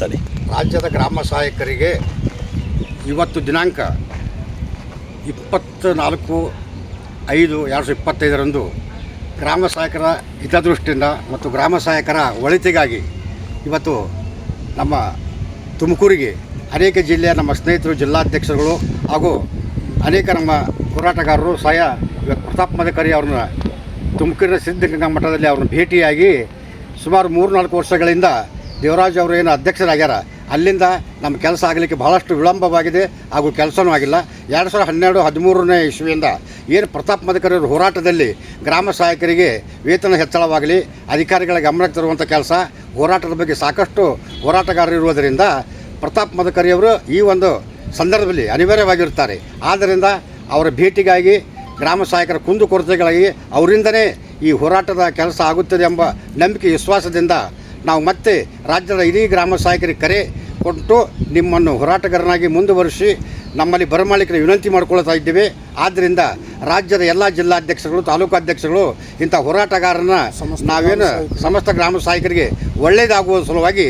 ಮಾತಾಡಿ. ರಾಜ್ಯದ ಗ್ರಾಮ ಸಹಾಯಕರಿಗೆ ಇವತ್ತು ದಿನಾಂಕ ಇಪ್ಪತ್ತ ನಾಲ್ಕು ಐದು ಎರಡು ಸಾವಿರದ ಇಪ್ಪತ್ತೈದರಂದು ಗ್ರಾಮ ಸಹಾಯಕರ ಹಿತದೃಷ್ಟಿಯಿಂದ ಮತ್ತು ಗ್ರಾಮ ಸಹಾಯಕರ ಒಳಿತಿಗಾಗಿ ಇವತ್ತು ನಮ್ಮ ತುಮಕೂರಿಗೆ ಅನೇಕ ಜಿಲ್ಲೆಯ ನಮ್ಮ ಸ್ನೇಹಿತರು, ಜಿಲ್ಲಾಧ್ಯಕ್ಷರುಗಳು ಹಾಗೂ ಅನೇಕ ನಮ್ಮ ಹೋರಾಟಗಾರರು ಸಹ ಪ್ರತಾಪ್ ಮದಕರಿ ಅವ್ರನ್ನ ತುಮಕೂರಿನ ಸಿದ್ಧಗಂಗಾ ಮಠದಲ್ಲಿ ಅವ್ರನ್ನ ಭೇಟಿಯಾಗಿ ಸುಮಾರು ಮೂರು ನಾಲ್ಕು ವರ್ಷಗಳಿಂದ ದೇವರಾಜ್ ಅವರು ಏನು ಅಧ್ಯಕ್ಷರಾಗ್ಯಾರ, ಅಲ್ಲಿಂದ ನಮ್ಮ ಕೆಲಸ ಆಗಲಿಕ್ಕೆ ಬಹಳಷ್ಟು ವಿಳಂಬವಾಗಿದೆ ಹಾಗೂ ಕೆಲಸನೂ ಆಗಿಲ್ಲ. ಎರಡು ಸಾವಿರದ ಹನ್ನೆರಡು, ಹದಿಮೂರನೇ ಇಸ್ವಿಯಿಂದ ಏನು ಪ್ರತಾಪ್ ಮದಕರಿ ಅವ್ರ ಹೋರಾಟದಲ್ಲಿ ಗ್ರಾಮ ಸಹಾಯಕರಿಗೆ ವೇತನ ಹೆಚ್ಚಳವಾಗಲಿ ಅಧಿಕಾರಿಗಳ ಗಮನಕ್ಕೆ ತರುವಂಥ ಕೆಲಸ, ಹೋರಾಟದ ಬಗ್ಗೆ ಸಾಕಷ್ಟು ಹೋರಾಟಗಾರರು ಇರುವುದರಿಂದ ಪ್ರತಾಪ್ ಮದಕರಿ ಅವರು ಈ ಒಂದು ಸಂದರ್ಭದಲ್ಲಿ ಅನಿವಾರ್ಯವಾಗಿರುತ್ತಾರೆ. ಆದ್ದರಿಂದ ಅವರ ಭೇಟಿಗಾಗಿ ಗ್ರಾಮ ಸಹಾಯಕರ ಕುಂದುಕೊರತೆಗಳಾಗಿ ಅವರಿಂದನೇ ಈ ಹೋರಾಟದ ಕೆಲಸ ಆಗುತ್ತದೆ ಎಂಬ ನಂಬಿಕೆ, ವಿಶ್ವಾಸದಿಂದ ನಾವು ಮತ್ತೆ ರಾಜ್ಯದ ಇಡೀ ಗ್ರಾಮ ಸಹಾಯಕರಿಗೆ ಕರೆ ಕೊಟ್ಟು ನಿಮ್ಮನ್ನು ಹೋರಾಟಗಾರನಾಗಿ ಮುಂದುವರಿಸಿ ನಮ್ಮಲ್ಲಿ ಬರಮಾಲಿಕರ ವಿನಂತಿ ಮಾಡಿಕೊಳ್ತಾ ಇದ್ದೇವೆ. ಆದ್ದರಿಂದ ರಾಜ್ಯದ ಎಲ್ಲ ಜಿಲ್ಲಾಧ್ಯಕ್ಷರುಗಳು ತಾಲೂಕು ಅಧ್ಯಕ್ಷಗಳು ಇಂಥ ಹೋರಾಟಗಾರನ ನಾವೇನು ಸಮಸ್ತ ಗ್ರಾಮ ಸಹಾಯಕರಿಗೆ ಒಳ್ಳೆಯದಾಗುವ ಸಲುವಾಗಿ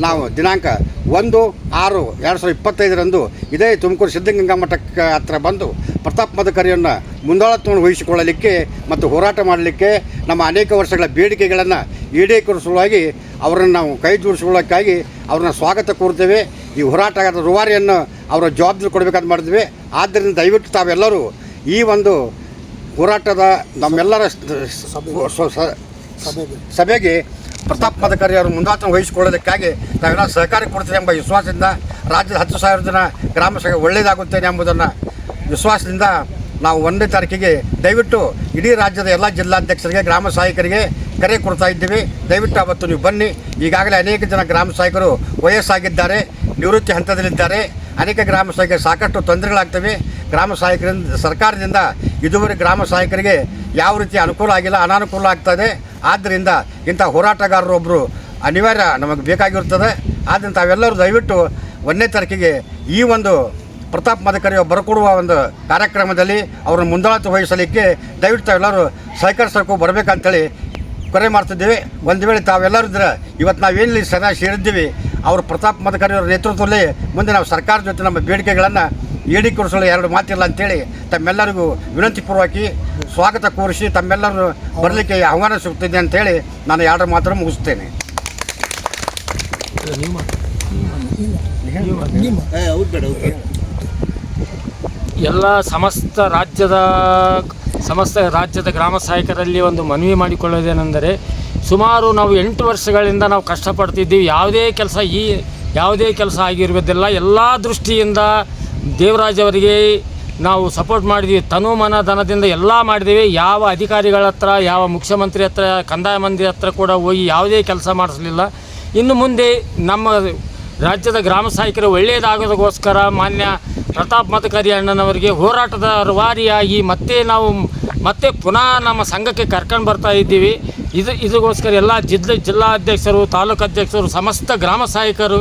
ನಾವು ದಿನಾಂಕ ಒಂದು ಆರು ಎರಡು ಸಾವಿರದ ಇಪ್ಪತ್ತೈದರಂದು ಇದೇ ತುಮಕೂರು ಸಿದ್ಧಗಂಗಾ ಮಠಕ್ಕೆ ಹತ್ರ ಬಂದು ಪ್ರತಾಪ್ ಮದಕರಿಯನ್ನು ಮುಂದಾಳತ್ವವನ್ನು ವಹಿಸಿಕೊಳ್ಳಲಿಕ್ಕೆ ಮತ್ತು ಹೋರಾಟ ಮಾಡಲಿಕ್ಕೆ ನಮ್ಮ ಅನೇಕ ವರ್ಷಗಳ ಬೇಡಿಕೆಗಳನ್ನು ಈಡೇರಿಸುವಾಗಿ ಅವರನ್ನು ನಾವು ಕೈ ಜೋಡಿಸಿಕೊಳ್ಳೋಕ್ಕಾಗಿ ಅವ್ರನ್ನ ಸ್ವಾಗತ ಕೋರ್ತೇವೆ ಈ ಹೋರಾಟಗಾರರ ರೂವಾರಿಯನ್ನು ಅವರ ಜವಾಬ್ದಾರಿ ಕೊಡಬೇಕಂತ ಮಾಡಿದ್ವಿ. ಆದ್ದರಿಂದ ದಯವಿಟ್ಟು ತಾವೆಲ್ಲರೂ ಈ ಒಂದು ಹೋರಾಟದ ನಮ್ಮೆಲ್ಲರ ಸಭೆಗೆ. ಪ್ರತಾಪ್ ಮದಕರಿ ಅವರು ಮುಂದಾತ ವಹಿಸಿಕೊಳ್ಳೋದಕ್ಕಾಗಿ ನಾವೆಲ್ಲ ಸಹಕಾರ ಕೊಡ್ತೇವೆ ಎಂಬ ವಿಶ್ವಾಸದಿಂದ ರಾಜ್ಯದ ಹತ್ತು ಸಾವಿರ ಜನ ಗ್ರಾಮ ಸಭೆ ಒಳ್ಳೆಯದಾಗುತ್ತೇನೆ ಎಂಬುದನ್ನು ವಿಶ್ವಾಸದಿಂದ ನಾವು ಒಂದನೇ ತಾರೀಕಿಗೆ ದಯವಿಟ್ಟು ಇಡೀ ರಾಜ್ಯದ ಎಲ್ಲ ಜಿಲ್ಲಾಧ್ಯಕ್ಷರಿಗೆ, ಗ್ರಾಮ ಸಹಾಯಕರಿಗೆ ಕರೆ ಕೊಡ್ತಾ ಇದ್ದೀವಿ. ದಯವಿಟ್ಟು ಅವತ್ತು ನೀವು ಬನ್ನಿ. ಈಗಾಗಲೇ ಅನೇಕ ಜನ ಗ್ರಾಮ ಸಹಾಯಕರು ವಯಸ್ಸಾಗಿದ್ದಾರೆ, ನಿವೃತ್ತಿ ಹಂತದಲ್ಲಿದ್ದಾರೆ. ಅನೇಕ ಗ್ರಾಮ ಸಹಾಯಕರಿಗೆ ಸಾಕಷ್ಟು ತೊಂದರೆಗಳಾಗ್ತವೆ. ಗ್ರಾಮ ಸಹಾಯಕರಿಂದ, ಸರ್ಕಾರದಿಂದ ಇದುವರೆಗೆ ಗ್ರಾಮ ಸಹಾಯಕರಿಗೆ ಯಾವ ರೀತಿ ಅನುಕೂಲ ಆಗಿಲ್ಲ, ಅನಾನುಕೂಲ ಆಗ್ತದೆ. ಆದ್ದರಿಂದ ಇಂಥ ಹೋರಾಟಗಾರರೊಬ್ಬರು ಅನಿವಾರ್ಯ ನಮಗೆ ಬೇಕಾಗಿರ್ತದೆ ಆದ್ದರಿಂದ ತಾವೆಲ್ಲರೂ ದಯವಿಟ್ಟು ಒಂದನೇ ತಾರೀಕಿಗೆ ಈ ಒಂದು ಪ್ರತಾಪ್ ಮದಕರಿ ಬರಕೊಡುವ ಒಂದು ಕಾರ್ಯಕ್ರಮದಲ್ಲಿ ಅವರನ್ನು ಮುಂದಾಳತ್ವ ವಹಿಸಲಿಕ್ಕೆ ದಯವಿಟ್ಟು ತಾವೆಲ್ಲರೂ ಸಹಕರಿಸಬೇಕು ಬರಬೇಕಂತೇಳಿ ಕರೆ ಮಾಡ್ತಿದ್ದೇವೆ. ಒಂದು ವೇಳೆ ತಾವೆಲ್ಲರೂ ಇದ್ರೆ ಇವತ್ತು ನಾವೇನಿಲ್ಲಿ ಸದಾ ಸೇರಿದ್ದೀವಿ ಅವರು ಪ್ರತಾಪ್ ಮದಕರಿ ಅವರ ನೇತೃತ್ವದಲ್ಲಿ ಮುಂದೆ ನಾವು ಸರ್ಕಾರದ ಜೊತೆ ನಮ್ಮ ಬೇಡಿಕೆಗಳನ್ನು ಈಡೀಕರಿಸಲು ಎರಡು ಮಾತಿಲ್ಲ ಅಂತೇಳಿ ತಮ್ಮೆಲ್ಲರಿಗೂ ವಿನಂತಿಪೂರ್ವಕಿ ಸ್ವಾಗತ ಕೋರಿಸಿ ತಮ್ಮೆಲ್ಲರೂ ಬರಲಿಕ್ಕೆ ಆಹ್ವಾನ ಸಿಗುತ್ತಿದೆ ಅಂತೇಳಿ ನಾನು ಎರಡು ಮಾತ್ರ ಮುಗಿಸ್ತೇನೆ. ಎಲ್ಲ ಸಮಸ್ತ ರಾಜ್ಯದ ಸಮಸ್ತ ರಾಜ್ಯದ ಗ್ರಾಮ ಸಹಾಯಕರಲ್ಲಿ ಒಂದು ಮನವಿ ಮಾಡಿಕೊಳ್ಳೋದೇನೆಂದರೆ ಸುಮಾರು ನಾವು ಎಂಟು ವರ್ಷಗಳಿಂದ ನಾವು ಕಷ್ಟಪಡ್ತಿದ್ದೀವಿ. ಯಾವುದೇ ಕೆಲಸ ಈ, ಯಾವುದೇ ಕೆಲಸ ಆಗಿರುವುದಿಲ್ಲ. ಎಲ್ಲ ದೃಷ್ಟಿಯಿಂದ ದೇವರಾಜ್ ಅವರಿಗೆ ನಾವು ಸಪೋರ್ಟ್ ಮಾಡಿದ್ವಿ. ತನು ಮನ ಧನದಿಂದ ಎಲ್ಲ ಮಾಡಿದ್ದೀವಿ. ಯಾವ ಅಧಿಕಾರಿಗಳ ಹತ್ರ, ಯಾವ ಮುಖ್ಯಮಂತ್ರಿ ಹತ್ರ, ಕಂದಾಯ ಮಂತ್ರಿ ಹತ್ರ ಕೂಡ ಹೋಗಿ ಯಾವುದೇ ಕೆಲಸ ಮಾಡಿಸಲಿಲ್ಲ. ಇನ್ನು ಮುಂದೆ ನಮ್ಮ ರಾಜ್ಯದ ಗ್ರಾಮ ಸಹಾಯಕರು ಒಳ್ಳೆಯದಾಗೋದಕ್ಕೋಸ್ಕರ ಮಾನ್ಯ ಪ್ರತಾಪ್ ಮತಕರಿ ಅಣ್ಣನವರಿಗೆ ಹೋರಾಟದ ವಾರಿಯಾಗಿ ಮತ್ತೆ ನಾವು ಮತ್ತೆ ಪುನಃ ನಮ್ಮ ಸಂಘಕ್ಕೆ ಕರ್ಕೊಂಡು ಬರ್ತಾ ಇದ್ದೀವಿ. ಇದು ಇದಕ್ಕೋಸ್ಕರ ಎಲ್ಲ ಜಿಲ್ಲಾ ಜಿಲ್ಲಾಧ್ಯಕ್ಷರು, ತಾಲೂಕು ಅಧ್ಯಕ್ಷರು, ಸಮಸ್ತ ಗ್ರಾಮ ಸಹಾಯಕರು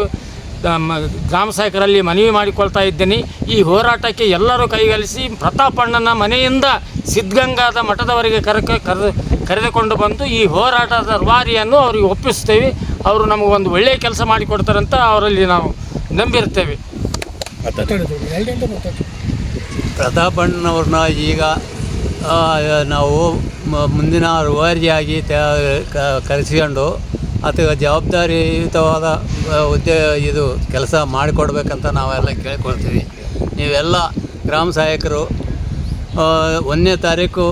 ಗ್ರಾಮ ಸಹಾಯಕರಲ್ಲಿ ಮನವಿ ಮಾಡಿಕೊಳ್ತಾ ಇದ್ದೀನಿ. ಈ ಹೋರಾಟಕ್ಕೆ ಎಲ್ಲರೂ ಕೈಗಲಿಸಿ ಪ್ರತಾಪಣ್ಣನ ಮನೆಯಿಂದ ಸಿದ್ಧಗಂಗಾದ ಮಠದವರೆಗೆ ಕರೆಕ ಕರೆದು ಕರೆದುಕೊಂಡು ಬಂದು ಈ ಹೋರಾಟದ ವಾರಿಯನ್ನು ಅವರಿಗೆ ಒಪ್ಪಿಸ್ತೇವೆ. ಅವರು ನಮಗೆ ಒಂದು ಒಳ್ಳೆಯ ಕೆಲಸ ಮಾಡಿಕೊಡ್ತಾರಂತ ಅವರಲ್ಲಿ ನಾವು ನಂಬಿರ್ತೇವೆ. ಪ್ರತಾಪಣ್ಣವ್ರನ್ನ ಈಗ ನಾವು ಮುಂದಿನ ರೂವಾರಿಯಾಗಿ ಕರೆಸಿಕೊಂಡು ಅಥವಾ ಜವಾಬ್ದಾರಿಯುತವಾದ ಉದ್ಯೋಗ ಇದು ಕೆಲಸ ಮಾಡಿಕೊಡ್ಬೇಕಂತ ನಾವೆಲ್ಲ ಕೇಳ್ಕೊಳ್ತೀವಿ. ನೀವೆಲ್ಲ ಗ್ರಾಮ ಸಹಾಯಕರು ಒಂದನೇ ತಾರೀಕು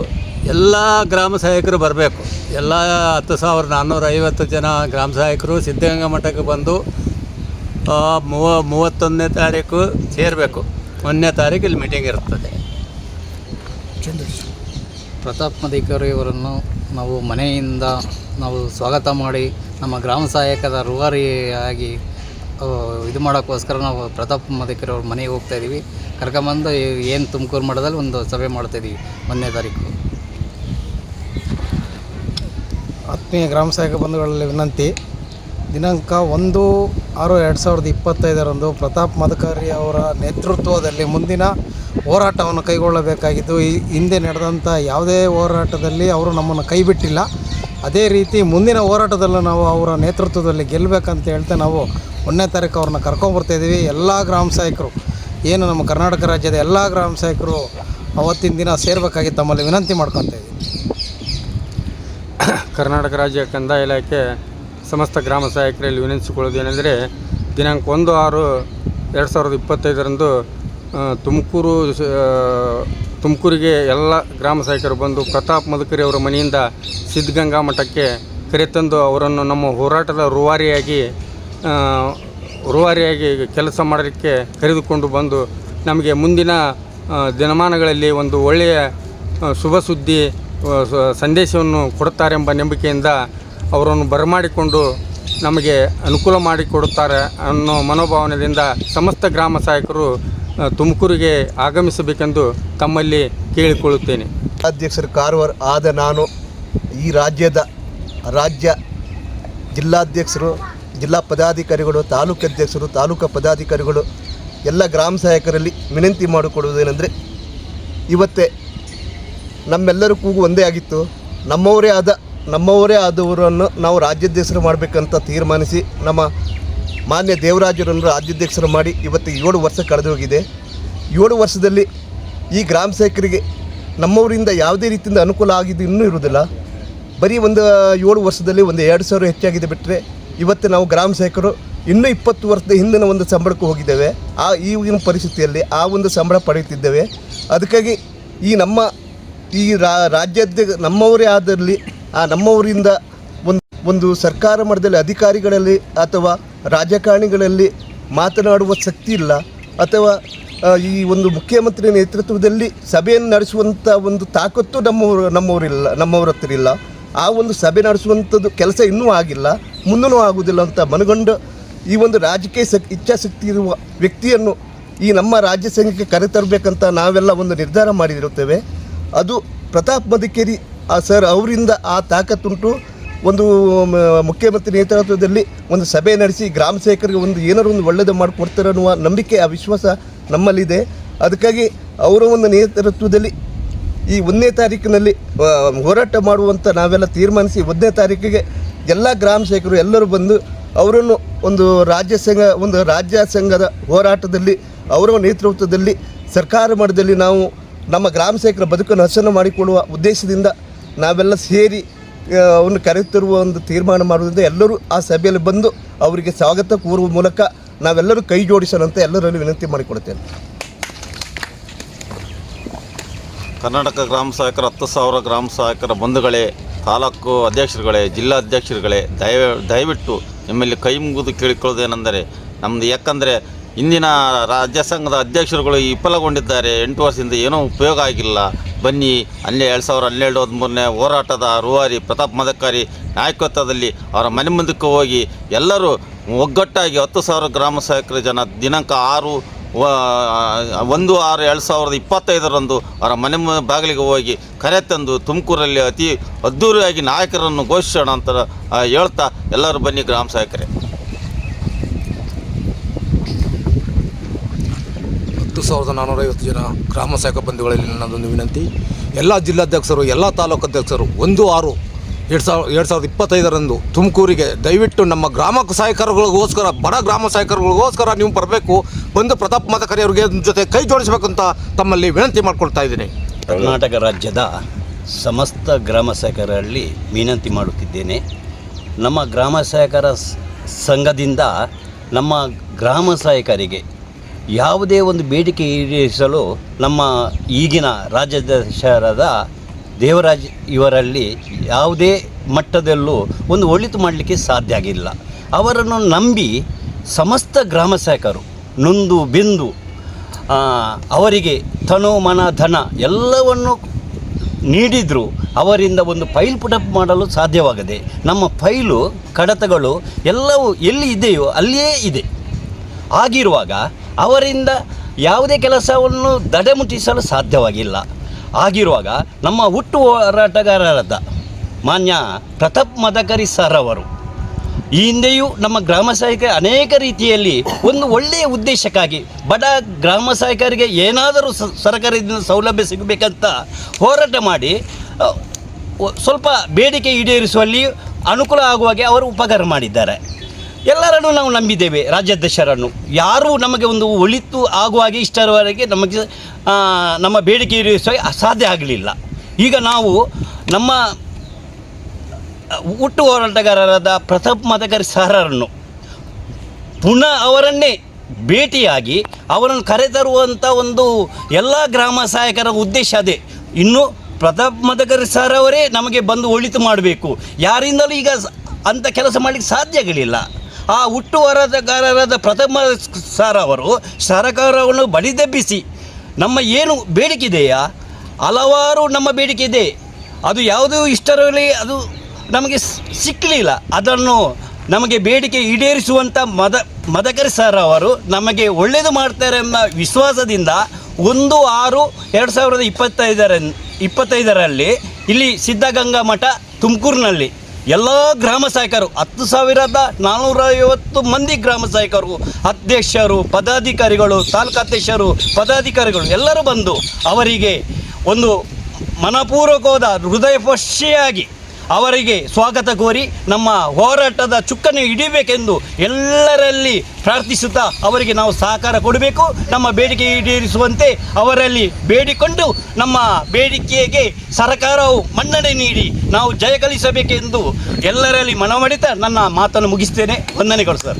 ಎಲ್ಲ ಗ್ರಾಮ ಸಹಾಯಕರು ಬರಬೇಕು. ಎಲ್ಲ ಹತ್ತು ಸಾವಿರ ನಾನ್ನೂರ ಐವತ್ತು ಜನ ಗ್ರಾಮ ಸಹಾಯಕರು ಸಿದ್ಧಗಂಗಾ ಮಠಕ್ಕೆ ಬಂದು ಮೂವ, ಮೂವತ್ತೊಂದನೇ ತಾರೀಕು ಸೇರಬೇಕು. ಒಂದನೇ ತಾರೀಕು ಇಲ್ಲಿ ಮೀಟಿಂಗ್ ಇರ್ತದೆ. ಪ್ರತಾಪ್ ಮದಿಕರು ಇವರನ್ನು ನಾವು ಮನೆಯಿಂದ ನಾವು ಸ್ವಾಗತ ಮಾಡಿ, ನಮ್ಮ ಗ್ರಾಮ ಸಹಾಯಕದ ರೂವಾರಿಯಾಗಿ ಇದು ಮಾಡೋಕ್ಕೋಸ್ಕರ ನಾವು ಪ್ರತಾಪ್ ಅವ್ರ ಮನೆಗೆ ಹೋಗ್ತಾ ಇದ್ದೀವಿ ಕರ್ಕೊಂಬಂದು ಏನು ತುಮಕೂರು ಮಠದಲ್ಲಿ ಒಂದು ಸಭೆ ಮಾಡ್ತಾಯಿದ್ದೀವಿ ಒಂದನೇ ತಾರೀಕು. ಆತ್ಮೀಯ ಗ್ರಾಮ ಸಹಾಯಕ ಬಂಧುಗಳಲ್ಲಿ ವಿನಂತಿ. ದಿನಾಂಕ ಒಂದು ಆರು ಎರಡು ಸಾವಿರದ ಇಪ್ಪತ್ತೈದರಂದು ಪ್ರತಾಪ್ ಮದಕಾರಿ ಅವರ ನೇತೃತ್ವದಲ್ಲಿ ಮುಂದಿನ ಹೋರಾಟವನ್ನು ಕೈಗೊಳ್ಳಬೇಕಾಗಿದ್ದು ಹಿಂದೆ ನಡೆದಂಥ ಯಾವುದೇ ಹೋರಾಟದಲ್ಲಿ ಅವರು ನಮ್ಮನ್ನು ಕೈಬಿಟ್ಟಿಲ್ಲ. ಅದೇ ರೀತಿ ಮುಂದಿನ ಹೋರಾಟದಲ್ಲೂ ನಾವು ಅವರ ನೇತೃತ್ವದಲ್ಲಿ ಗೆಲ್ಲಬೇಕಂತ ಹೇಳ್ತಾ ನಾವು ಒಂದನೇ ತಾರೀಕು ಅವ್ರನ್ನ ಕರ್ಕೊಂಬರ್ತಾಯಿದ್ದೀವಿ ಎಲ್ಲ ಗ್ರಾಮ ಸಹಾಯಕರು ಏನು ನಮ್ಮ ಕರ್ನಾಟಕ ರಾಜ್ಯದ ಎಲ್ಲ ಗ್ರಾಮ ಸಹಾಯಕರು ಅವತ್ತಿನ ದಿನ ಸೇರಬೇಕಾಗಿ ತಮ್ಮಲ್ಲಿ ವಿನಂತಿ ಮಾಡ್ಕೊತಾ ಇದ್ದೀವಿ. ಕರ್ನಾಟಕ ರಾಜ್ಯ ಕಂದಾಯ ಇಲಾಖೆ ಸಮಸ್ತ ಗ್ರಾಮ ಸಹಾಯಕರಲ್ಲಿ ವಿನಂತಿಸಿಕೊಳ್ಳೋದೇನೆಂದರೆ ದಿನಾಂಕ ಒಂದು ಆರು ಎರಡು ಸಾವಿರದ ಇಪ್ಪತ್ತೈದರಂದು ತುಮಕೂರು ತುಮಕೂರಿಗೆ ಎಲ್ಲ ಗ್ರಾಮ ಸಹಾಯಕರು ಬಂದು ಪ್ರತಾಪ್ ಮದಕರಿ ಅವರ ಮನೆಯಿಂದ ಸಿದ್ಧಗಂಗಾ ಮಠಕ್ಕೆ ಕರೆತಂದು ಅವರನ್ನು ನಮ್ಮ ಹೋರಾಟದ ರೂವಾರಿಯಾಗಿ ರೂವಾರಿಯಾಗಿ ಕೆಲಸ ಮಾಡಲಿಕ್ಕೆ ಕರೆದುಕೊಂಡು ಬಂದು ನಮಗೆ ಮುಂದಿನ ದಿನಮಾನಗಳಲ್ಲಿ ಒಂದು ಒಳ್ಳೆಯ ಶುಭ ಸುದ್ದಿ ಸಂದೇಶವನ್ನು ಕೊಡುತ್ತಾರೆಂಬ ನಂಬಿಕೆಯಿಂದ ಅವರನ್ನು ಬರಮಾಡಿಕೊಂಡು ನಮಗೆ ಅನುಕೂಲ ಮಾಡಿಕೊಡುತ್ತಾರೆ ಅನ್ನೋ ಮನೋಭಾವನೆಯಿಂದ ಸಮಸ್ತ ಗ್ರಾಮ ಸಹಾಯಕರು ತುಮಕೂರಿಗೆ ಆಗಮಿಸಬೇಕೆಂದು ತಮ್ಮಲ್ಲಿ ಕೇಳಿಕೊಳ್ಳುತ್ತೇನೆ. ಅಧ್ಯಕ್ಷರು ಕಾರವಾರ ಆದ ನಾನು ಈ ರಾಜ್ಯದ ರಾಜ್ಯ ಜಿಲ್ಲಾಧ್ಯಕ್ಷರು, ಜಿಲ್ಲಾ ಪದಾಧಿಕಾರಿಗಳು, ತಾಲೂಕು ಅಧ್ಯಕ್ಷರು, ತಾಲೂಕು ಪದಾಧಿಕಾರಿಗಳು, ಎಲ್ಲ ಗ್ರಾಮ ಸಹಾಯಕರಲ್ಲಿ ವಿನಂತಿ ಮಾಡಿಕೊಡುವುದೇನೆಂದರೆ ಇವತ್ತೇ ನಮ್ಮೆಲ್ಲರ ಕೂಗು ಒಂದೇ ಆಗಿತ್ತು. ನಮ್ಮವರೇ ಆದ, ನಮ್ಮವರೇ ಆದವರನ್ನು ನಾವು ರಾಜ್ಯಾಧ್ಯಕ್ಷರು ಮಾಡಬೇಕಂತ ತೀರ್ಮಾನಿಸಿ ನಮ್ಮ ಮಾನ್ಯ ದೇವರಾಜರನ್ನು ರಾಜ್ಯಾಧ್ಯಕ್ಷರು ಮಾಡಿ ಇವತ್ತು ಏಳು ವರ್ಷ ಕಳೆದು ಹೋಗಿದೆ ಏಳು ವರ್ಷದಲ್ಲಿ ಈ ಗ್ರಾಮ ಸೇವಕರಿಗೆ ನಮ್ಮವರಿಂದ ಯಾವುದೇ ರೀತಿಯಿಂದ ಅನುಕೂಲ ಆಗಿದ್ದು ಇನ್ನೂ ಇರುವುದಿಲ್ಲ. ಬರೀ ಒಂದು ಏಳು ವರ್ಷದಲ್ಲಿ ಒಂದು ಎರಡು ಸಾವಿರ ಹೆಚ್ಚಾಗಿದೆ ಬಿಟ್ಟರೆ ಇವತ್ತು ನಾವು ಗ್ರಾಮ ಸೇವಕರು ಇನ್ನೂ ಇಪ್ಪತ್ತು ವರ್ಷದ ಹಿಂದಿನ ಒಂದು ಸಂಬಳಕ್ಕೆ ಹೋಗಿದ್ದೇವೆ. ಆ ಈಗಿನ ಪರಿಸ್ಥಿತಿಯಲ್ಲಿ ಆ ಒಂದು ಸಂಬಳ ಪಡೆಯುತ್ತಿದ್ದೇವೆ. ಅದಕ್ಕಾಗಿ ಈ ನಮ್ಮ ಈ ರಾಜ್ಯದ ನಮ್ಮವರೇ ಆದಲ್ಲಿ ಆ ನಮ್ಮವರಿಂದ ಒಂದು ಒಂದು ಸರ್ಕಾರ ಮಟ್ಟದಲ್ಲಿ ಅಧಿಕಾರಿಗಳಲ್ಲಿ ಅಥವಾ ರಾಜಕಾರಣಿಗಳಲ್ಲಿ ಮಾತನಾಡುವ ಶಕ್ತಿ ಇಲ್ಲ. ಅಥವಾ ಈ ಒಂದು ಮುಖ್ಯಮಂತ್ರಿ ನೇತೃತ್ವದಲ್ಲಿ ಸಭೆಯನ್ನು ನಡೆಸುವಂಥ ಒಂದು ತಾಕತ್ತು ನಮ್ಮವರು, ನಮ್ಮವರಿಲ್ಲ ನಮ್ಮವ್ರ ಹತ್ರ ಇಲ್ಲ ಆ ಒಂದು ಸಭೆ ನಡೆಸುವಂಥದ್ದು ಕೆಲಸ ಇನ್ನೂ ಆಗಿಲ್ಲ. ಮುಂದೂ ಆಗುವುದಿಲ್ಲ ಅಂತ ಮನಗಂಡು ಈ ಒಂದು ರಾಜಕೀಯ ಶಕ್, ಇಚ್ಛಾಶಕ್ತಿ ಇರುವ ವ್ಯಕ್ತಿಯನ್ನು ಈ ನಮ್ಮ ರಾಜ್ಯ ಸಂಘಕ್ಕೆ ಕರೆತರಬೇಕಂತ ನಾವೆಲ್ಲ ಒಂದು ನಿರ್ಧಾರ ಮಾಡಿರುತ್ತೇವೆ. ಅದು ಪ್ರತಾಪ್ ಮದಿಕೇರಿ, ಆ ಸರ್ ಅವರಿಂದ ಆ ತಾಕತ್ತುಂಟು. ಒಂದು ಮುಖ್ಯಮಂತ್ರಿ ನೇತೃತ್ವದಲ್ಲಿ ಒಂದು ಸಭೆ ನಡೆಸಿ ಗ್ರಾಮ ಸೇವಕರಿಗೆ ಒಂದು ಏನಾರು ಒಂದು ಒಳ್ಳೆಯದು ಮಾಡಿಕೊಡ್ತಾರೆ ಅನ್ನುವ ನಂಬಿಕೆ, ಆ ವಿಶ್ವಾಸ ನಮ್ಮಲ್ಲಿದೆ. ಅದಕ್ಕಾಗಿ ಅವರ ಒಂದು ನೇತೃತ್ವದಲ್ಲಿ ಈ ಒಂದನೇ ತಾರೀಕಿನಲ್ಲಿ ಹೋರಾಟ ಮಾಡುವಂಥ ನಾವೆಲ್ಲ ತೀರ್ಮಾನಿಸಿ ಒಂದನೇ ತಾರೀಕಿಗೆ ಎಲ್ಲ ಗ್ರಾಮ ಸೇವಕರು ಎಲ್ಲರೂ ಬಂದು ಅವರನ್ನು ಒಂದು ರಾಜ್ಯ ಸಂಘ, ಒಂದು ರಾಜ್ಯ ಸಂಘದ ಹೋರಾಟದಲ್ಲಿ, ಅವರ ನೇತೃತ್ವದಲ್ಲಿ ಸರ್ಕಾರ ಮಟ್ಟದಲ್ಲಿ ನಾವು ನಮ್ಮ ಗ್ರಾಮ ಸೇವಕರ ಬದುಕನ್ನು ಹಸನು ಮಾಡಿಕೊಳ್ಳುವ ಉದ್ದೇಶದಿಂದ ನಾವೆಲ್ಲ ಸೇರಿ ಅವನ್ನು ಕರೆಯುತ್ತಿರುವ ಒಂದು ತೀರ್ಮಾನ ಮಾಡುವುದರಿಂದ ಎಲ್ಲರೂ ಆ ಸಭೆಯಲ್ಲಿ ಬಂದು ಅವರಿಗೆ ಸ್ವಾಗತ ಕೋರುವ ಮೂಲಕ ನಾವೆಲ್ಲರೂ ಕೈ ಜೋಡಿಸೋಣ ಅಂತ ಎಲ್ಲರಲ್ಲಿ ವಿನಂತಿ ಮಾಡಿಕೊಡ್ತೇನೆ ಕರ್ನಾಟಕ ಗ್ರಾಮ ಸಹಾಯಕರ, ಹತ್ತು ಸಾವಿರ ಗ್ರಾಮ ಸಹಾಯಕರ ಬಂಧುಗಳೇ, ತಾಲೂಕು ಅಧ್ಯಕ್ಷರುಗಳೇ, ಜಿಲ್ಲಾ ಅಧ್ಯಕ್ಷರುಗಳೇ ದಯ ದಯವಿಟ್ಟು ನಿಮ್ಮಲ್ಲಿ ಕೈ ಮುಗಿದು ಕೇಳಿಕೊಳ್ಳೋದೇನೆಂದರೆ ನಮ್ಮದು ಯಾಕಂದರೆ ಇಂದಿನ ರಾಜ್ಯ ಸಂಘದ ಅಧ್ಯಕ್ಷರುಗಳು ವಿಫಲಗೊಂಡಿದ್ದಾರೆ. ಎಂಟು ವರ್ಷದಿಂದ ಏನೂ ಉಪಯೋಗ ಆಗಿಲ್ಲ. ಬನ್ನಿ, ಅಲ್ಲಿ ಎರಡು ಸಾವಿರ ಹನ್ನೆರಡು ಹದಿಮೂರನೇ ಹೋರಾಟದ ರೂವಾರಿ ಪ್ರತಾಪ್ ಮದಕಾರಿ ನಾಯಕತ್ವದಲ್ಲಿ ಅವರ ಮನೆ ಮುಂದಕ್ಕೆ ಹೋಗಿ ಎಲ್ಲರೂ ಒಗ್ಗಟ್ಟಾಗಿ ಹತ್ತು ಸಾವಿರ ಗ್ರಾಮ ಸಹಾಯಕರ ಜನ ದಿನಾಂಕ ಆರು ಒಂದು ಆರು ಎರಡು ಸಾವಿರದ ಇಪ್ಪತ್ತೈದರಂದು ಅವರ ಮನೆ ಬಾಗಿಲಿಗೆ ಹೋಗಿ ಕರೆ ತಂದು ತುಮಕೂರಲ್ಲಿ ಅತಿ ಅದ್ಧೂರಿಯಾಗಿ ನಾಯಕರನ್ನು ಘೋಷಿಸೋಣ ಅಂತ ಹೇಳ್ತಾ ಎಲ್ಲರೂ ಬನ್ನಿ ಗ್ರಾಮ ಸಹಾಯಕರೇ ಸಾವಿರದ ನಾನ್ನೂರೈವತ್ತು ಜನ ಗ್ರಾಮ ಸಹಾಯಕ ಬಂಧುಗಳಲ್ಲಿ ನನ್ನದೊಂದು ವಿನಂತಿ. ಎಲ್ಲ ಜಿಲ್ಲಾಧ್ಯಕ್ಷರು, ಎಲ್ಲ ತಾಲೂಕು ಅಧ್ಯಕ್ಷರು, ಒಂದು ಆರು, ಎರಡು ಸಾವಿರ, ಎರಡು ಸಾವಿರದ ಇಪ್ಪತ್ತೈದರಂದು ತುಮಕೂರಿಗೆ ದಯವಿಟ್ಟು ನಮ್ಮ ಗ್ರಾಮ ಸಹಾಯಕರುಗಳಿಗೋಸ್ಕರ ಬಡ ಗ್ರಾಮ ಸಹಾಯಕರುಗಳಿಗೋಸ್ಕರ ನೀವು ಬರಬೇಕು. ಬಂದು ಪ್ರತಾಪ್ ಮಾತಕರಿ ಅವರಿಗೆ ಜೊತೆ ಕೈ ಜೋಡಿಸಬೇಕಂತ ತಮ್ಮಲ್ಲಿ ವಿನಂತಿ ಮಾಡ್ಕೊಳ್ತಾ ಇದ್ದೀನಿ. ಕರ್ನಾಟಕ ರಾಜ್ಯದ ಸಮಸ್ತ ಗ್ರಾಮ ಸಹಾಯಕರಲ್ಲಿ ವಿನಂತಿ ಮಾಡುತ್ತಿದ್ದೇನೆ. ನಮ್ಮ ಗ್ರಾಮ ಸಹಾಯಕರ ಸಂಘದಿಂದ ನಮ್ಮ ಗ್ರಾಮ ಸಹಾಯಕರಿಗೆ ಯಾವುದೇ ಒಂದು ಬೇಡಿಕೆ ಈಡೇರಿಸಲು ನಮ್ಮ ಈಗಿನ ರಾಜ್ಯಾಧ್ಯಕ್ಷರಾದ ದೇವರಾಜ್ ಇವರಲ್ಲಿ ಯಾವುದೇ ಮಟ್ಟದಲ್ಲೂ ಒಂದು ಒಳಿತು ಮಾಡಲಿಕ್ಕೆ ಸಾಧ್ಯ ಆಗಿಲ್ಲ. ಅವರನ್ನು ನಂಬಿ ಸಮಸ್ತ ಗ್ರಾಮ ಸೇವಕರು ನೊಂದು, ಬಿಂದು ಅವರಿಗೆ ತನು, ಮನ, ಧನ ಎಲ್ಲವನ್ನು ನೀಡಿದರೂ. ಅವರಿಂದ ಒಂದು ಫೈಲ್ ಪುಟಪ್ ಮಾಡಲು ಸಾಧ್ಯವಾಗದೆ ನಮ್ಮ ಫೈಲು, ಕಡತಗಳು ಎಲ್ಲವೂ ಎಲ್ಲಿ ಇದೆಯೋ ಅಲ್ಲಿಯೇ ಇದೆ. ಆಗಿರುವಾಗ ಅವರಿಂದ ಯಾವುದೇ ಕೆಲಸವನ್ನು ದಡಮುಟ್ಟಿಸಲು ಸಾಧ್ಯವಾಗಿಲ್ಲ. ಆಗಿರುವಾಗ ನಮ್ಮ ಹುಟ್ಟು ಹೋರಾಟಗಾರರಾದ ಮಾನ್ಯ ಪ್ರತಾಪ್ ಮದಕರಿ ಸರ್ ಅವರು ಈ ಹಿಂದೆಯೂ ನಮ್ಮ ಗ್ರಾಮ ಸಹಾಯಕ ಅನೇಕ ರೀತಿಯಲ್ಲಿ ಒಂದು ಒಳ್ಳೆಯ ಉದ್ದೇಶಕ್ಕಾಗಿ ಬಡ ಗ್ರಾಮ ಸಹಾಯಕರಿಗೆ ಏನಾದರೂ ಸರ್ಕಾರದಿಂದ ಸೌಲಭ್ಯ ಸಿಗಬೇಕಂತ ಹೋರಾಟ ಮಾಡಿ ಸ್ವಲ್ಪ ಬೇಡಿಕೆ ಈಡೇರಿಸುವಲ್ಲಿ ಅನುಕೂಲ ಆಗುವಾಗೆ ಅವರು ಉಪಕಾರ ಮಾಡಿದ್ದಾರೆ. ಎಲ್ಲರನ್ನು ನಾವು ನಂಬಿದ್ದೇವೆ, ರಾಜ್ಯಾಧ್ಯಕ್ಷರನ್ನು. ಯಾರೂ ನಮಗೆ ಒಂದು ಒಳಿತು ಆಗುವ ಹಾಗೆ ಇಷ್ಟರವರೆಗೆ ನಮಗೆ ನಮ್ಮ ಬೇಡಿಕೆ ಈಡೇರಿಸುವ ಸಾಧ್ಯ ಆಗಲಿಲ್ಲ. ಈಗ ನಾವು ನಮ್ಮ, ಹುಟ್ಟು ಹೋರಾಟಗಾರರಾದ ಪ್ರತಾಪ್ ಮದಕರಿ ಸರನ್ನು ಪುನಃ ಅವರನ್ನೇ ಭೇಟಿಯಾಗಿ ಅವರನ್ನು ಕರೆತರುವಂಥ ಒಂದು ಎಲ್ಲ ಗ್ರಾಮ ಸಹಾಯಕರ ಉದ್ದೇಶ ಅದೇ. ಇನ್ನು ಪ್ರತಾಪ್ ಮದಕರಿ ಸರ್ ಅವರೇ ನಮಗೆ ಬಂದು ಒಳಿತು ಮಾಡಬೇಕು. ಯಾರಿಂದಲೂ ಈಗ ಅಂಥ ಕೆಲಸ ಮಾಡಲಿಕ್ಕೆ ಸಾಧ್ಯಗಳಿಲ್ಲ ಆ ಹುಟ್ಟು ವರದಗಾರರಾದ ಪ್ರಥಮ ಸರ್ ಅವರು ಸರಕಾರವನ್ನು ಬಡಿದೆಬ್ಬಿಸಿ ನಮ್ಮ ಏನು ಬೇಡಿಕೆ ಇದೆಯಾ? ಹಲವಾರು ನಮ್ಮ ಬೇಡಿಕೆ ಇದೆ. ಅದು ಯಾವುದೂ ಇಷ್ಟರಲ್ಲಿ ಅದು ನಮಗೆ ಸಿಕ್ಕಲಿಲ್ಲ ಅದನ್ನು ನಮಗೆ ಬೇಡಿಕೆ ಈಡೇರಿಸುವಂಥ ಮದ ಮದಕರಿ ಸರ್ ಅವರು ನಮಗೆ ಒಳ್ಳೆಯದು ಮಾಡ್ತಾರೆ ಎಂಬ ವಿಶ್ವಾಸದಿಂದ ಒಂದು ಆರು ಎರಡು ಸಾವಿರದ ಇಪ್ಪತ್ತೈದರ ಇಪ್ಪತ್ತೈದರಲ್ಲಿ ಇಲ್ಲಿ ಸಿದ್ಧಗಂಗಾ ಮಠ ತುಮಕೂರಿನಲ್ಲಿ. ಎಲ್ಲ ಗ್ರಾಮ ಸಹಾಯಕರು, ಹತ್ತು ಸಾವಿರದ ನಾನ್ನೂರ ಐವತ್ತು ಮಂದಿ ಗ್ರಾಮ ಸಹಾಯಕರು, ಅಧ್ಯಕ್ಷರು, ಪದಾಧಿಕಾರಿಗಳು, ತಾಲೂಕು ಅಧ್ಯಕ್ಷರು, ಪದಾಧಿಕಾರಿಗಳು ಎಲ್ಲರೂ ಬಂದು ಅವರಿಗೆ ಒಂದು ಮನಪೂರ್ವಕವಾದ ಹೃದಯಸ್ಪರ್ಶಿಯಾಗಿ ಅವರಿಗೆ ಸ್ವಾಗತ ಕೋರಿ ನಮ್ಮ ಹೋರಾಟದ ಚುಕ್ಕನ್ನು ಹಿಡಿಯಬೇಕೆಂದು ಎಲ್ಲರಲ್ಲಿ ಪ್ರಾರ್ಥಿಸುತ್ತಾ ಅವರಿಗೆ ನಾವು ಸಹಕಾರ ಕೊಡಬೇಕು. ನಮ್ಮ ಬೇಡಿಕೆ ಈಡೇರಿಸುವಂತೆ ಅವರಲ್ಲಿ ಬೇಡಿಕೊಂಡು ನಮ್ಮ ಬೇಡಿಕೆಗೆ ಸರ್ಕಾರವು ಮನ್ನಣೆ ನೀಡಿ ನಾವು ಜಯಗಳಿಸಬೇಕೆಂದು ಎಲ್ಲರಲ್ಲಿ ಮನವಡಿತ ನನ್ನ ಮಾತನ್ನು ಮುಗಿಸ್ತೇನೆ. ವಂದನೆಗಳು ಸರ್.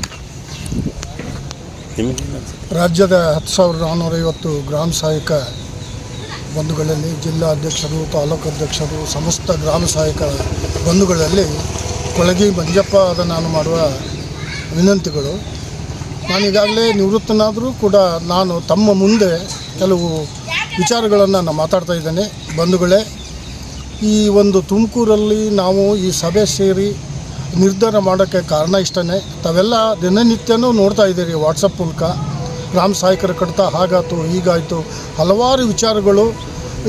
ರಾಜ್ಯದ ಹತ್ತು ಸಾವಿರದ ನಾನ್ನೂರೈವತ್ತು ಗ್ರಾಮ ಸಹಾಯಕ ಬಂಧುಗಳಲ್ಲಿ ಜಿಲ್ಲಾ ಅಧ್ಯಕ್ಷರು, ತಾಲೂಕು ಅಧ್ಯಕ್ಷರು, ಸಮಸ್ತ ಗ್ರಾಮ ಸಹಾಯಕ ಬಂಧುಗಳಲ್ಲಿ ಕೊಳಗಿ ಮಂಜಪ್ಪ ನಾನು ಮಾಡುವ ವಿನಂತಿಗಳು. ನಾನು ಈಗಾಗಲೇ ನಿವೃತ್ತನಾದರೂ ಕೂಡ ನಾನು ತಮ್ಮ ಮುಂದೆ ಕೆಲವು ವಿಚಾರಗಳನ್ನು ನಾನು ಮಾತಾಡ್ತಾ ಇದ್ದೇನೆ. ಬಂಧುಗಳೇ, ಈ ಒಂದು ತುಮಕೂರಲ್ಲಿ ನಾವು ಈ ಸಭೆ ಸೇರಿ ನಿರ್ಧಾರ ಮಾಡೋಕ್ಕೆ ಕಾರಣ ಇಷ್ಟನೇ. ತಾವೆಲ್ಲ ದಿನನಿತ್ಯನೂ ನೋಡ್ತಾ ಇದ್ದೀರಿ ವಾಟ್ಸಪ್ ಮೂಲಕ. ಗ್ರಾಮ ಸಹಾಯಕರ ಕಡಿತ ಹಾಗಾಯ್ತು ಹೀಗಾಯಿತು. ಹಲವಾರು ವಿಚಾರಗಳು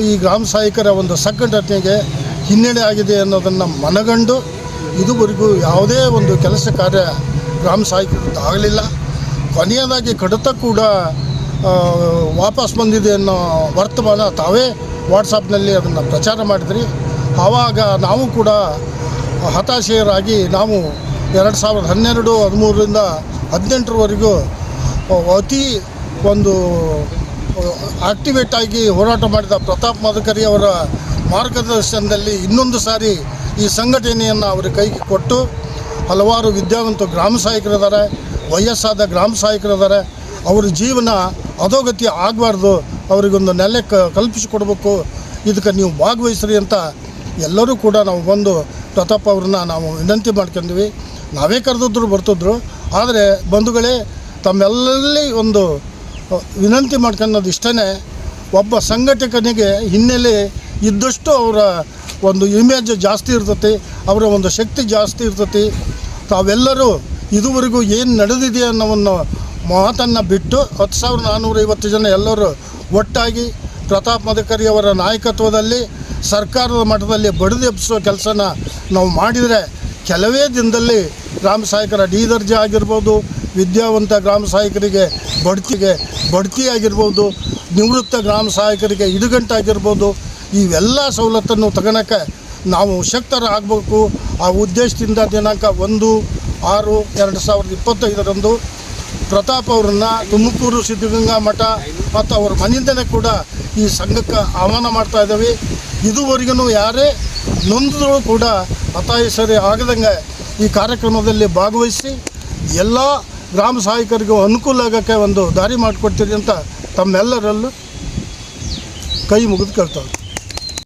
ಈ ಗ್ರಾಮ ಸಹಾಯಕರ ಒಂದು ಸಂಘಟನೆಗೆ ಹಿನ್ನಡೆ ಆಗಿದೆ ಅನ್ನೋದನ್ನು ಮನಗಂಡು ಇದುವರೆಗೂ ಯಾವುದೇ ಒಂದು ಕೆಲಸ ಕಾರ್ಯ ಗ್ರಾಮ ಸಹಾಯಕರು ಆಗಲಿಲ್ಲ. ಕೊನೆಯದಾಗಿ ಕಡಿತ ಕೂಡ ವಾಪಸ್ ಬಂದಿದೆ ಅನ್ನೋ ವರ್ತಮಾನ ತಾವೇ ವಾಟ್ಸಪ್ನಲ್ಲಿ ಅದನ್ನು ಪ್ರಚಾರ ಮಾಡಿದ್ರಿ. ಆವಾಗ ನಾವು ಕೂಡ ಹತಾಶೆಯರಾಗಿ ನಾವು ಎರಡು ಸಾವಿರದ ಹನ್ನೆರಡು ಹದಿಮೂರರಿಂದ ಹದಿನೆಂಟರವರೆಗೂ ಅತಿ ಒಂದು ಆಕ್ಟಿವೇಟ್ ಆಗಿ ಹೋರಾಟ ಮಾಡಿದ ಪ್ರತಾಪ್ ಮದಕರಿ ಅವರ ಮಾರ್ಗದರ್ಶನದಲ್ಲಿ ಇನ್ನೊಂದು ಸಾರಿ ಈ ಸಂಘಟನೆಯನ್ನು ಅವರ ಕೈಗೆ ಕೊಟ್ಟು ಹಲವಾರು ವಿದ್ಯಾವಂತ ಗ್ರಾಮ ಸಹಾಯಕರಿದ್ದಾರೆ ವಯಸ್ಸಾದ ಗ್ರಾಮ ಸಹಾಯಕರಿದ್ದಾರೆ ಅವ್ರ ಜೀವನ ಅಧೋಗತಿ ಆಗಬಾರ್ದು, ಅವರಿಗೊಂದು ನೆಲೆ ಕ, ಕಲ್ಪಿಸಿಕೊಡ್ಬೇಕು. ಇದಕ್ಕೆ ನೀವು ಭಾಗವಹಿಸ್ರಿ ಅಂತ ಎಲ್ಲರೂ ಕೂಡ ನಾವು ಬಂದು ಪ್ರತಾಪ್ ಅವ್ರನ್ನ ನಾವು ವಿನಂತಿ ಮಾಡ್ಕೊಂಡ್ವಿ. ನಾವೇ ಕರೆದಿದ್ರು, ಬರ್ತಿದ್ರು. ಆದರೆ ಬಂಧುಗಳೇ ತಮ್ಮೆಲ್ಲಲ್ಲಿ ಒಂದು ವಿನಂತಿ ಮಾಡ್ಕೊಳ್ಳೋದು ಇಷ್ಟೇ ಒಬ್ಬ ಸಂಘಟಕನಿಗೆ ಹಿನ್ನೆಲೆ ಇದ್ದಷ್ಟು ಅವರ ಒಂದು ಇಮೇಜ್ ಜಾಸ್ತಿ ಇರ್ತತಿ, ಅವರ ಒಂದು ಶಕ್ತಿ ಜಾಸ್ತಿ ಇರ್ತತಿ. ತಾವೆಲ್ಲರೂ ಇದುವರೆಗೂ ಏನು ನಡೆದಿದೆ ಅನ್ನೋವನ್ನು ಮಾತನ್ನು ಬಿಟ್ಟು ಹತ್ತು ಸಾವಿರದ ನಾನ್ನೂರೈವತ್ತು ಜನ ಎಲ್ಲರೂ ಒಟ್ಟಾಗಿ ಪ್ರತಾಪ್ ಮದಕರಿ ಅವರ ನಾಯಕತ್ವದಲ್ಲಿ ಸರ್ಕಾರದ ಮಟ್ಟದಲ್ಲಿ ಬಡಿದೆಬ್ಬಿಸೋ ಕೆಲಸನ ನಾವು ಮಾಡಿದರೆ ಕೆಲವೇ ದಿನದಲ್ಲಿ ಗ್ರಾಮ ಸಹಾಯಕರ ಡಿ ದರ್ಜೆ ಆಗಿರ್ಬೋದು, ವಿದ್ಯಾವಂತ ಗ್ರಾಮ ಸಹಾಯಕರಿಗೆ ಬಡ್ತಿಗೆ ಬಡ್ತಿ ಆಗಿರ್ಬೋದು, ನಿವೃತ್ತ ಗ್ರಾಮ ಸಹಾಯಕರಿಗೆ ಇಡುಗಂಟಾಗಿರ್ಬೋದು ಇವೆಲ್ಲ ಸವಲತ್ತನ್ನು ತಗೊಳಕ್ಕೆ ನಾವು ಶಕ್ತರ ಆಗಬೇಕು ಆ ಉದ್ದೇಶದಿಂದ ದಿನಾಂಕ ಒಂದು, ಆರು, ಎರಡು ಸಾವಿರದ ಇಪ್ಪತ್ತೈದರಂದು ಪ್ರತಾಪ್ ಅವರನ್ನು ತುಮಕೂರು ಸಿದ್ಧಗಂಗಾ ಮಠ ಮತ್ತು ಅವ್ರ ಮನೆಯಿಂದಲೇ ಕೂಡ ಈ ಸಂಘಕ್ಕೆ ಆಹ್ವಾನ ಮಾಡ್ತಾ ಇದ್ದೀವಿ. ಇದುವರೆಗೂ ಯಾರೇ ನೊಂದರೂ ಕೂಡ ಹತಾಯಿಸರಿ ಆಗದಂಗೆ ಈ ಕಾರ್ಯಕ್ರಮದಲ್ಲಿ ಭಾಗವಹಿಸಿ ಎಲ್ಲ ಗ್ರಾಮ ಸಹಾಯಕರಿಗೂ ಅನುಕೂಲ ಆಗೋಕ್ಕೆ ಒಂದು ದಾರಿ ಮಾಡಿಕೊಡ್ತೀರಿ ಅಂತ ತಮ್ಮೆಲ್ಲರಲ್ಲೂ ಕೈ ಮುಗಿದು ಕೇಳ್ತಾರೆ